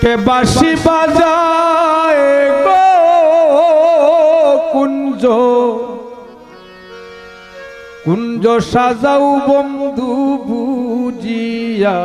কে বাসি বাজায় গো কুঞ্জ? কুঞ্জ সাজাও বন্ধু বুঝিয়া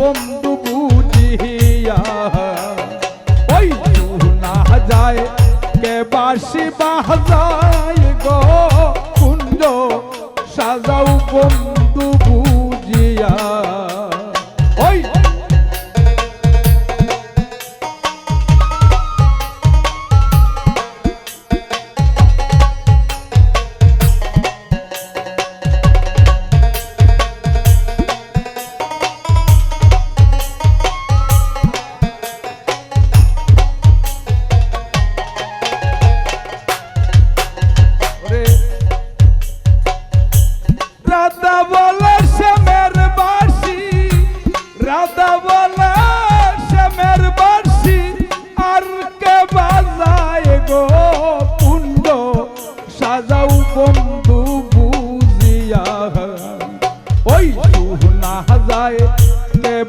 বন্ধু বুঝিয়া। ওই না যায় কে বাসি বাজায়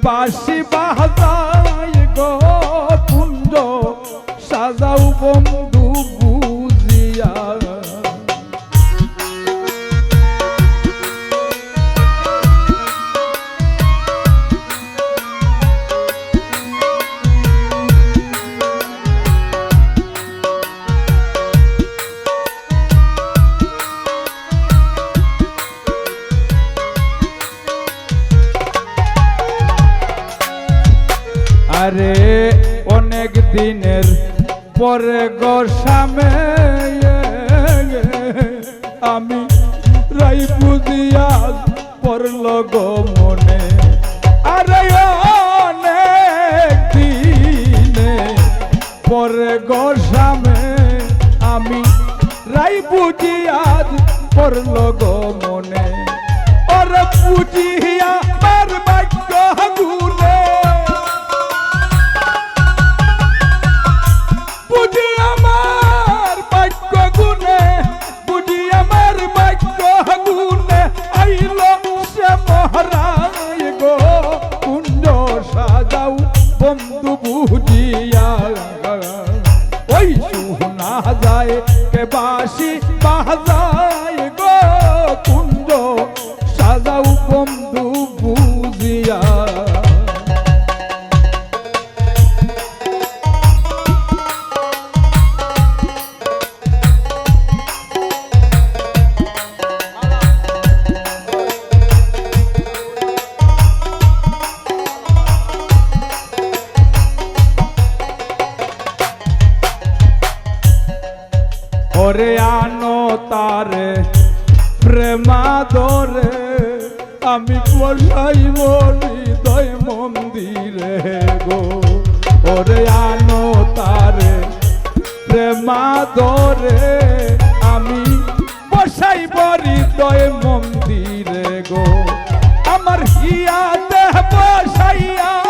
বাসি বাহাতায় গো পুঞ্জ সাজাও বন্ধু। দিনের পরে গোসামে আমি রাই বুঝিয়া পড়ল গো মনে। আরে দিনে পরে গোসামে আমি রাই বুঝিয়া পড়ল গো মনে। ওরে বুঝিয়া মার বাক্য ওই সুনা যায় কে বাসি বাজায়? মন্দিরে গো। ওরে আনো তারে, প্রেমাদরে। আমি বসাইব হৃদয় মন্দিরে গো। আমার হিয়া দেহ বসাইয়া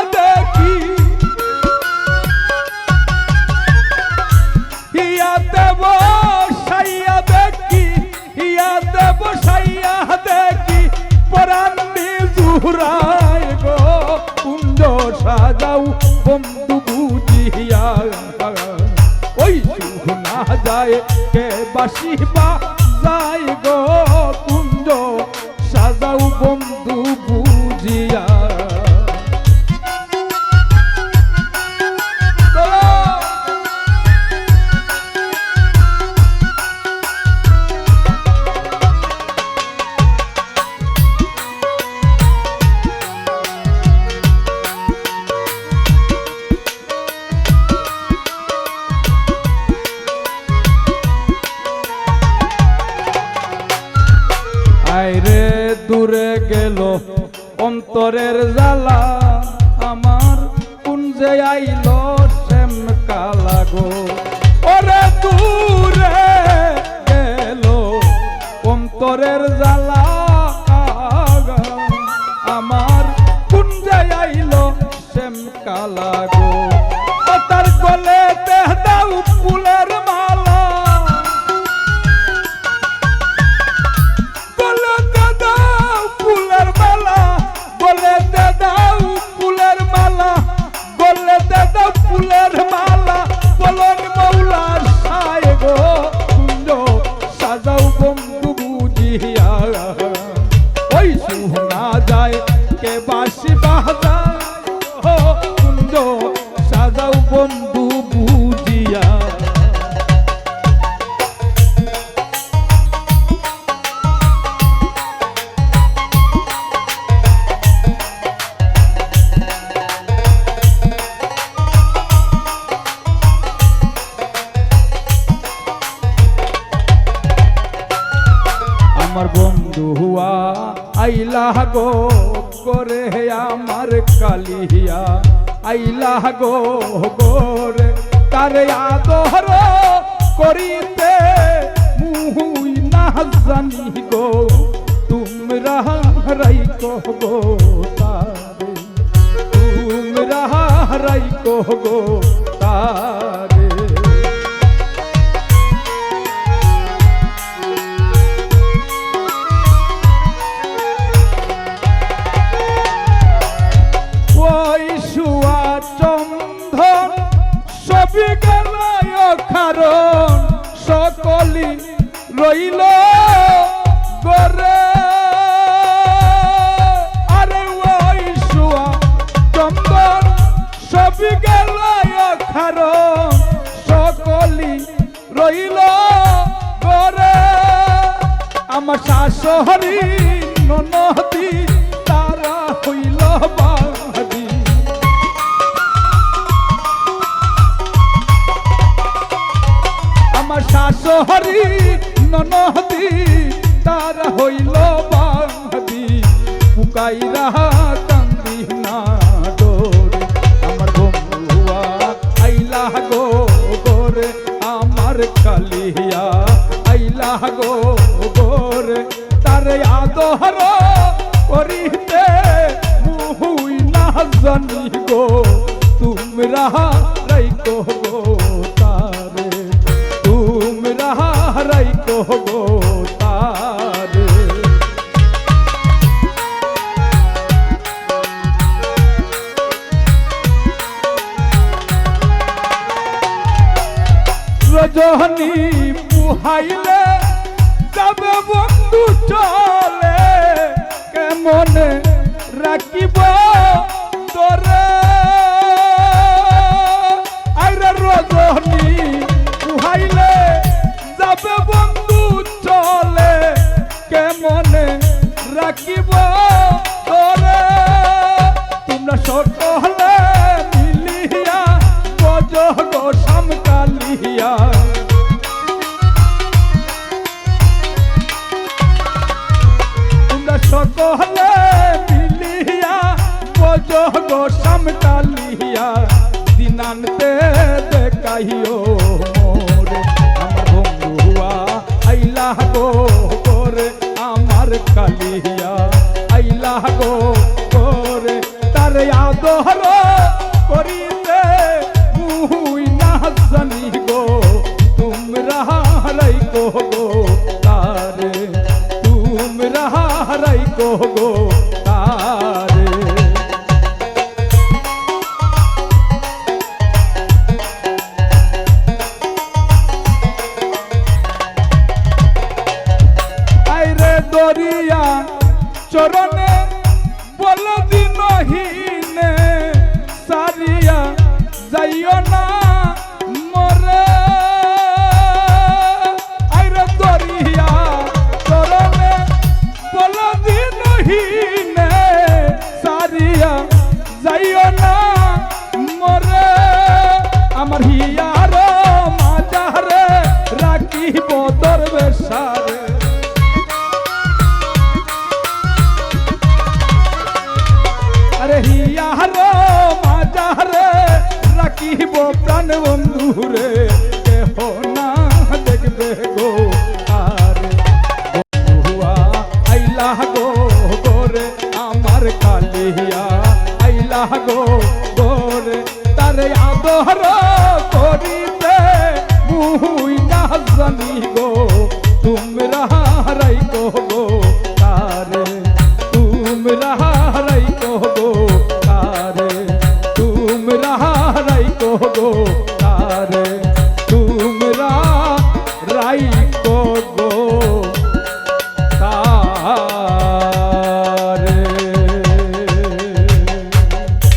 সাজাও বন্ধু বুঝিয়া ওই না যায় কে বাসিবা যায় গো? আমার বন্ধু হুয়া আইলা গো করে আমার কালিয়া আইলা গো গোরে তারে আদর করিতে মুহুই না জানি গো। তোমরা রাই গো তারে। তোমরা রাই গো তারে। রইল গরে, আরে ওই শুয়া চন্দন সবই গেল কারণ সকলি রইল গরে। আমার শাশুড়ি ননদি, তারা হইল বাদি আমার ননদি তারা হইল বাদি পুকাইরা কান্দি না ডোরে, আমার বন্ধুয়া আইলা গো গোরে, আমার কালিয়া আইলা গো গোরে। তার আদর করিতে মুহুই না জানি গো, তোমরা রাইকো গো। তারে। রজনী পুহাইলে যাবে বন্ধু চলে কেমন রাখিব তোরে? আইরে রজনী পুহাইলে যাবে বন্ধু চলে কেমন রাখিব তোরে তোমরা সকলে মিলিয়া গজ গো সমকালিয়া সকলে মিলিয়া গজ গো সমকালিয়া দিনান্তে দেখাইও আইলা গো করে আমার কালিয়া আইলা গো করে তার আদর। চরণে বল দিনহীনে, সারিয়া যাইও না মরে। আইরে দরিয়া চরণে বল দিনহীনে, সারিয়া যাইও না মরে। আমার হিয়ার বন্ধুরে কেহ না দেখবে গো, আর বন্ধুয়া আইলা গো গোরে, আমার কালিয়া আইলা গো গোরে, তারে আদর করিতে মুহুই না জানি গো, তোমরা রাই গো, তারে তোমরা